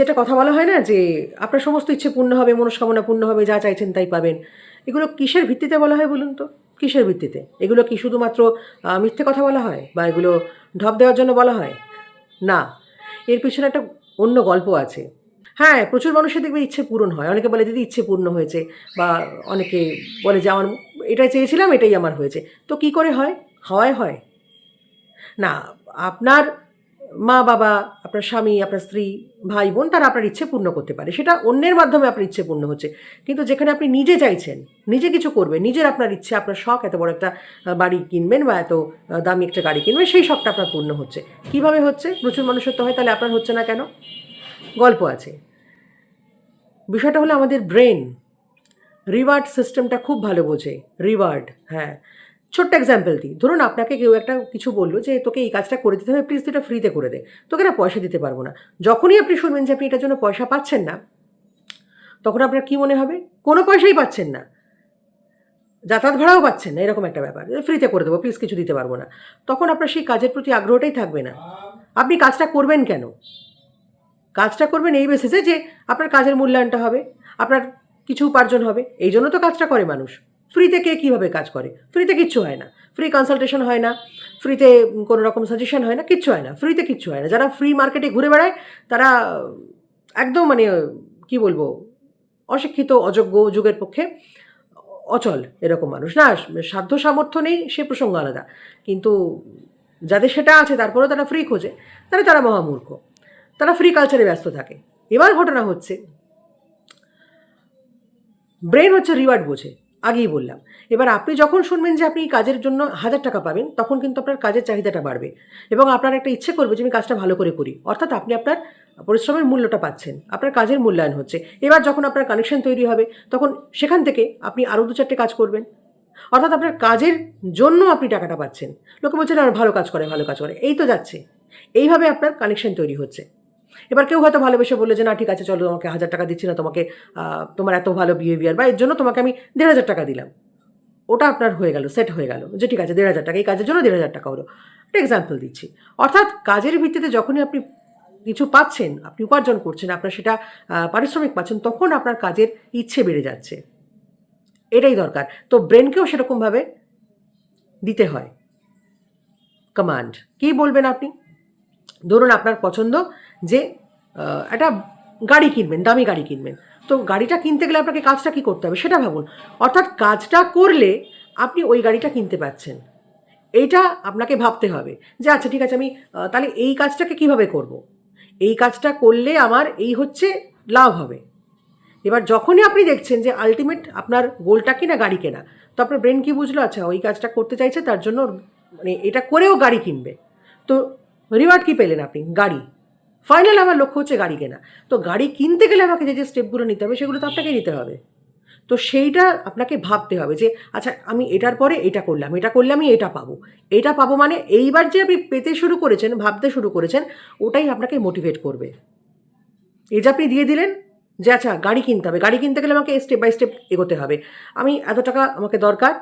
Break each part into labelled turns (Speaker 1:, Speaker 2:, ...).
Speaker 1: যেটা কথা বলা হয় না যে আপনার সমস্ত ইচ্ছে পূর্ণ হবে, মনস্কামনা পূর্ণ হবে, যা চাইছেন তাই পাবেন। এগুলো কিসের ভিত্তিতে বলা হয় বলুন তো? কিসের ভিত্তিতে? এগুলো কি শুধুমাত্র মিথ্যে কথা বলা হয় বা এগুলো ঢপ দেওয়ার জন্য বলা হয়? না। এর পিছনে একটা অন্য গল্প আছে। হ্যাঁ প্রচুর মানুষের দেখবে ইচ্ছে পূরণ হয়। অনেকে বলে, দিদি, ইচ্ছে পূর্ণ হয়েছে। বা অনেকে বলে যে, আমার এটা চেয়েছিলাম, এটাই আমার হয়েছে। তো কি করে হয়? হওয়ায় হয়। না, আপনার মা বাবা, আপনার স্বামী, আপনার স্ত্রী, ভাই বোন, তারা আপনার ইচ্ছে পূর্ণ করতে পারে। সেটা অন্যের মাধ্যমে আপনার ইচ্ছে পূর্ণ হচ্ছে। কিন্তু যেখানে আপনি নিজে চাইছেন, নিজে কিছু করবেন, নিজের আপনার ইচ্ছে, আপনার শখ, এত বড় একটা বাড়ি কিনবেন বা এত দামি একটা গাড়ি কিনবেন, সেই শখটা আপনার পূর্ণ হচ্ছে। কীভাবে হচ্ছে? প্রচুর মানুষের তো হয়, তাহলে আপনার হচ্ছে না কেন? গল্প আছে। বিষয়টা হলো আমাদের ব্রেন। রিওয়ার্ড সিস্টেমটা খুব ভালো বোঝে। রিওয়ার্ড হ্যাঁ। ছোট্ট এক্সাম্পল দিই। ধরুন আপনাকে কেউ একটা কিছু বলল যে, তোকে এই কাজটা করে দিতে হবে প্লিজ তুই এটা ফ্রিতে করে দে। তোকে না পয়সা দিতে পারব না। যখনই আপনি শুনবেন যে আপনি এটার জন্য পয়সা পাচ্ছেন না, তখন আপনার কি মনে হবে? কোনো পয়সাই পাচ্ছেন না। যাতায়াত ভাড়াও পাচ্ছেন না, এরকম একটা ব্যাপার। ফ্রিতে করে দেবো প্লিজ কিছু দিতে পারব না। তখন আপনার সেই কাজের প্রতি আগ্রহটাই থাকবে না। আপনি কাজটা করবেন কেন? কাজটা করবেন এই বেসিসে যে, আপনার কাজের মূল্যায়নটা হবে, আপনার কিছু উপার্জন হবে। এই জন্য তো কাজটা করে মানুষ। ফ্রিতে কে কীভাবে কাজ করে? ফ্রিতে কিচ্ছু হয় না। ফ্রি কনসালটেশন হয় না। ফ্রিতে কোনো রকম সাজেশন হয় না। কিচ্ছু হয় না। ফ্রিতে কিচ্ছু হয় না। যারা ফ্রি মার্কেটে ঘুরে বেড়ায়, তারা একদম মানে কি বলব, অশিক্ষিত, অযোগ্য যুগের পক্ষে অচল এরকম মানুষ। না, সাধ্য সামর্থ্য নেই, সে প্রসঙ্গ আলাদা। কিন্তু যাদের সেটা আছে, তারপরেও তারা ফ্রি খোঁজে, তাহলে তারা মহামূর্খ। তারা ফ্রি কালচারে ব্যস্ত থাকে। এবার ঘটনা হচ্ছে ব্রেন হচ্ছে রিওয়ার্ড বোঝে। আগেই বললাম। এবার আপনি যখন শুনবেন যে আপনি কাজের জন্য হাজার টাকা পাবেন, তখন কিন্তু আপনার কাজের চাহিদাটা বাড়বে এবং আপনার একটা ইচ্ছে করবে যে আমি কাজটা ভালো করে করি। অর্থাৎ আপনি আপনার পরিশ্রমের মূল্যটা পাচ্ছেন, আপনার কাজের মূল্যায়ন হচ্ছে। এবার যখন আপনার কানেকশন তৈরি হবে, তখন সেখান থেকে আপনি আরও দু চারটে কাজ করবেন। অর্থাৎ আপনার কাজের জন্য আপনি টাকাটা পাচ্ছেন। লোকে বলছেন আর ভালো কাজ করে, ভালো কাজ করে। এই তো যাচ্ছে। এইভাবে আপনার কানেকশন তৈরি হচ্ছে। এবার কেউ হয়তো ভালোবেসে বলল যে, না, ঠিক আছে, চলো, তোমাকে হাজার টাকা দিচ্ছি না, তোমাকে তোমার এত ভালো বিহেভিয়ার বা এর জন্য তোমাকে আমি দেড় হাজার টাকা দিলাম। ওটা আপনার হয়ে গেল সেট হয়ে গেল যে, ঠিক আছে, দেড় হাজার টাকা, এই কাজের জন্য দেড় হাজার টাকা হলো। একটা এক্সাম্পল দিচ্ছি। অর্থাৎ কাজের ভিত্তিতে যখনই আপনি কিছু পাচ্ছেন, আপনি উপার্জন করছেন, আপনার সেটা পারিশ্রমিক পাচ্ছেন, তখন আপনার কাজের ইচ্ছে বেড়ে যাচ্ছে। এটাই দরকার। তো ব্রেনকেও সেরকমভাবে দিতে হয়। কমান্ড কী বলবেন আপনি? ধরুন আপনার পছন্দ যে একটা গাড়ি কিনবেন, দামি গাড়ি কিনবেন। তো গাড়িটা কিনতে গেলে আপনাকে কাজটা কী করতে হবে সেটা ভাবুন। অর্থাৎ কাজটা করলে আপনি ওই গাড়িটা কিনতে পাচ্ছেন এইটা আপনাকে ভাবতে হবে যে আচ্ছা ঠিক আছে, আমি তাহলে এই কাজটাকে কীভাবে করব। এই কাজটা করলে আমার এই হচ্ছে লাভ হবে। এবার যখনই আপনি দেখছেন যে আলটিমেট আপনার গোলটা কিনা, গাড়ি কেনা, তো আপনার ব্রেন কি বুঝলো? আচ্ছা ওই কাজটা করতে চাইছে, তার জন্য মানে এটা করেও গাড়ি কিনবে। তো রিওয়ার্ড কি পেলেন আপনি? গাড়ি। ফাইনাল আমার লক্ষ্য হচ্ছে গাড়ি কেনা। তো গাড়ি কিনতে গেলে আমাকে যে যে স্টেপগুলো নিতে হবে, সেগুলো তো আপনাকে নিতে হবে। তো সেইটা আপনাকে ভাবতে হবে যে আচ্ছা আমি এটার পরে এটা করলাম, এটা করলে আমি এটা পাবো। এটা পাবো মানে এইবার যে আপনি পেতে শুরু করেছেন, ভাবতে শুরু করেছেন, ওটাই আপনাকে মোটিভেট করবে। এই যে আপনি দিয়ে দিলেন যে আচ্ছা গাড়ি কিনতে হবে। গাড়ি কিনতে গেলে আমাকে স্টেপ বাই স্টেপ এগোতে হবে। আমি এত টাকা আমাকে দরকার,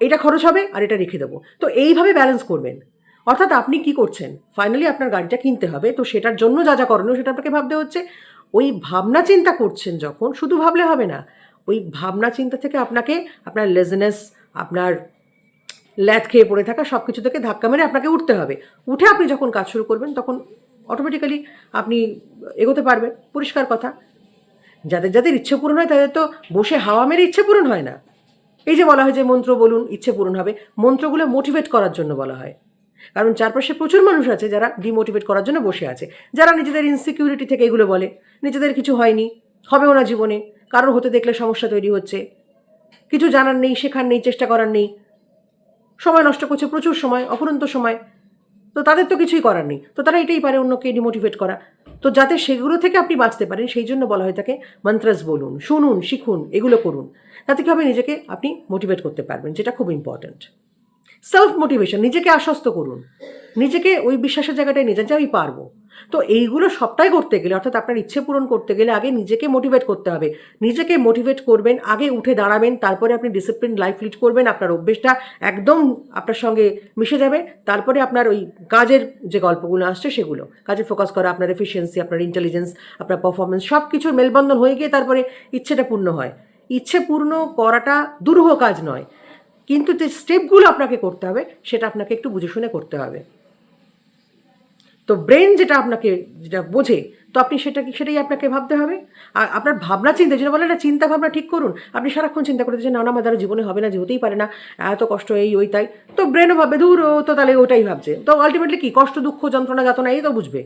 Speaker 1: এটা খরচ হবে আর এটা রেখে দেবো। তো এইভাবে ব্যালেন্স করবেন। অর্থাৎ আপনি কি করছেন? ফাইনালি আপনার গাড়িটা কিনতে হবে, তো সেটার জন্য যা যা করণীয় সেটা আপনাকে ভাবতে হচ্ছে। ওই ভাবনা চিন্তা করছেন যখন, শুধু ভাবলে হবে না, ওই ভাবনা চিন্তা থেকে আপনাকে আপনার লেজনেস আপনার ল্যাথ খেয়ে পড়ে থাকা সব কিছু থেকে ধাক্কা মেরে আপনাকে উঠতে হবে। উঠে আপনি যখন কাজ শুরু করবেন, তখন অটোমেটিক্যালি আপনি এগোতে পারবেন, পরিষ্কার কথা। যাদের যাদের ইচ্ছে পূরণ হয়, তাদের তো বসে হাওয়া মেরে ইচ্ছে পূরণ হয় না। এই যে বলা হয় যে মন্ত্র বলুন, ইচ্ছে পূরণ হবে। মন্ত্রগুলো মোটিভেট করার জন্য বলা হয়। কারণ চারপাশে প্রচুর মানুষ আছে যারা ডিমোটিভেট করার জন্য বসে আছে, যারা নিজেদের ইনসিকিউরিটি থেকে এগুলো বলে, নিজেদের কিছু হয়নি, হবেও না জীবনে, কারোর হতে দেখলে সমস্যা তৈরি হচ্ছে, কিছু জানার নেই, শেখার নেই, চেষ্টা করার নেই, সময় নষ্ট করছে, প্রচুর সময় অপরন্ত সময়, তো তাদের তো কিছুই করার নেই, তো তারা এটাই পারে অন্যকে ডিমোটিভেট করা, তো যাতে সেগুলো থেকে আপনি বাঁচতে পারেন, সেই জন্য বলা হয় তাকে মন্ত্রাস বলুন, শুনুন, শিখুন, এগুলো করুন, তাতে কী হবে নিজেকে আপনি মোটিভেট করতে পারবেন, যেটা খুব ইম্পর্ট্যান্ট সেলফ মোটিভেশন নিজেকে আশ্বস্ত করুন। নিজেকে ওই বিশ্বাসের জায়গাটায় নিয়ে যান যে আমি পারব। তো এইগুলো সবটাই করতে গেলে, অর্থাৎ আপনার ইচ্ছে পূরণ করতে গেলে আগে নিজেকে মোটিভেট করতে হবে। নিজেকে মোটিভেট করবেন, আগে উঠে দাঁড়াবেন, তারপরে আপনি ডিসিপ্লিন লাইফ লিড করবেন, আপনার অভ্যেসটা একদম আপনার সঙ্গে মিশে যাবে। তারপরে আপনার ওই কাজের যে গল্পগুলো আসছে সেগুলো, কাজে ফোকাস করা, আপনার এফিসিয়েন্সি আপনার ইন্টেলিজেন্স আপনার পারফরমেন্স সব কিছুর মেলবন্ধন হয়ে গিয়ে তারপরে ইচ্ছেটা পূর্ণ হয়। ইচ্ছে পূর্ণ করাটা দুরূহ কাজ নয়। কিন্তু যে স্টেপগুলো আপনাকে করতে হবে, সেটা আপনাকে একটু বুঝে শুনে করতে হবে। তো ব্রেন যেটা আপনাকে যেটা বোঝে, তো আপনি সেটা সেটাই আপনাকে ভাবতে হবে। আর আপনার ভাবনা চিন্তা, যেটা বলে না, চিন্তা ভাবনা ঠিক করুন। আপনি সারাক্ষণ চিন্তা করতে যে না না আমার দ্বারা জীবনে হবে না যে হতেই পারে না, এত কষ্ট, এই, ওই, তাই। তো ব্রেনও ভাববে দূর তো তাহলে ওটাই ভাবছে। তো আলটিমেটলি কি? কষ্ট, দুঃখ, যন্ত্রণা, যাতনা, এই তো বুঝবে।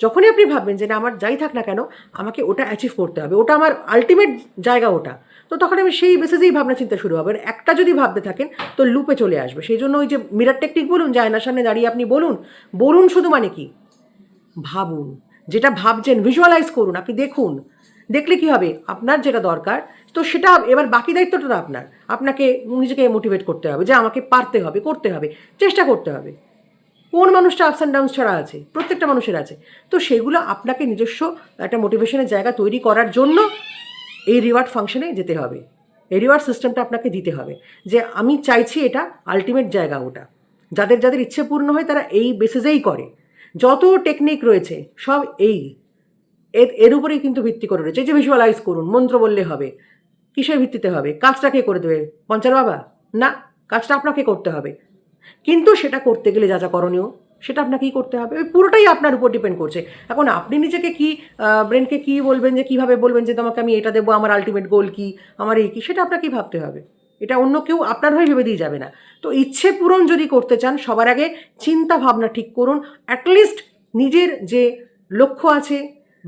Speaker 1: যখনই আপনি ভাববেন যে না, আমার যাই থাক না কেন, আমাকে ওটা অ্যাচিভ করতে হবে, ওটা আমার আলটিমেট জায়গা ওটা, তো তখন আমি সেই বেসিসেই ভাবনা চিন্তা শুরু হবে। একটা যদি ভাবতে থাকেন, তো লুপে চলে আসবে। সেই জন্য ওই যে মিরার টেকনিক বলুন, যে আয়নার সামনে দাঁড়িয়ে আপনি বলুন বলুন শুধু মানে কি? ভাবুন। যেটা ভাবছেন ভিজুয়ালাইজ করুন। আপনি দেখুন। দেখলে কি হবে? আপনার যেটা দরকার, তো সেটা এবার বাকি দায়িত্বটা আপনার। আপনাকে নিজেকে মোটিভেট করতে হবে যে আমাকে পারতে হবে, করতে হবে, চেষ্টা করতে হবে। কোন মানুষটা আপস অ্যান্ড ডাউনস ছাড়া আছে? প্রত্যেকটা মানুষের আছে। তো সেগুলো আপনাকে নিজস্ব একটা মোটিভেশনের জায়গা তৈরি করার জন্য এই রিওয়ার্ড ফাংশনে যেতে হবে। এই রিওয়ার্ড সিস্টেমটা আপনাকে দিতে হবে যে আমি চাইছি এটা আলটিমেট জায়গা ওটা। যাদের যাদের ইচ্ছে পূর্ণ হয় তারা এই বেসিসেই করে। যত টেকনিক রয়েছে, সব এই। এর এর উপরেই কিন্তু ভিত্তি করে রয়েছে। যে ভিজুয়ালাইজ করুন, মন্ত্র বললে হবে, কিসের ভিত্তিতে হবে? কাজটা কে করে দেবে? পঞ্চার বাবা? না, কাজটা আপনাকে করতে হবে। কিন্তু সেটা করতে গেলে যা যা করণীয়, সেটা আপনাকেই করতে হবে। ওই পুরোটাই আপনার উপর ডিপেন্ড করছে। এখন আপনি নিজেকে কি ব্রেনকে কি বলবেন যে, কীভাবে বলবেন যে, তোমাকে আমি এটা দেবো, আমার আলটিমেট গোল কি, আমার এই কী, সেটা আপনাকেই ভাবতে হবে। এটা অন্য কেউ আপনার হয়ে ভেবে দিয়ে যাবে না। তো ইচ্ছে পূরণ যদি করতে চান, সবার আগে চিন্তা ভাবনা ঠিক করুন। অ্যাটলিস্ট নিজের যে লক্ষ্য আছে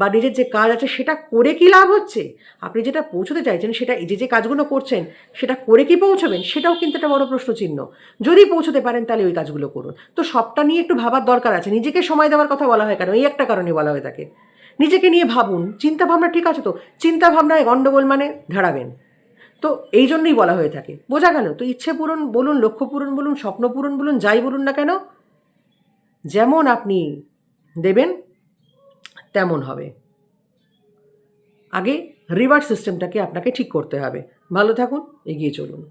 Speaker 1: বা নিজের যে কাজ আছে সেটা করে কি লাভ হচ্ছে? আপনি যেটা পৌঁছতে চাইছেন, সেটা এই যে যে কাজগুলো করছেন, সেটা করে কি পৌঁছবেন? সেটাও কিন্তু একটা বড় প্রশ্ন চিহ্ন যদি পৌঁছতে পারেন, তাহলে ওই কাজগুলো করুন। তো সবটা নিয়ে একটু ভাবার দরকার আছে। নিজেকে সময় দেওয়ার কথা বলা হয় কেন? এই একটা কারণে বলা হয়ে থাকে নিজেকে নিয়ে ভাবুন। চিন্তা ভাবনা ঠিক আছে তো? চিন্তা ভাবনায় গণ্ডগোল মানে ধারাবেন তো এই জন্যই বলা হয়ে থাকে। বোঝা গেল? তো ইচ্ছে পূরণ বলুন, লক্ষ্য পূরণ বলুন, স্বপ্ন পূরণ বলুন, যাই বলুন না কেন? যেমন আপনি দেবেন তেমন হবে। আগে রিওয়ার্ড সিস্টেমটাকে আপনাকে ঠিক করতে হবে। ভালো থাকুন এগিয়ে চলুন।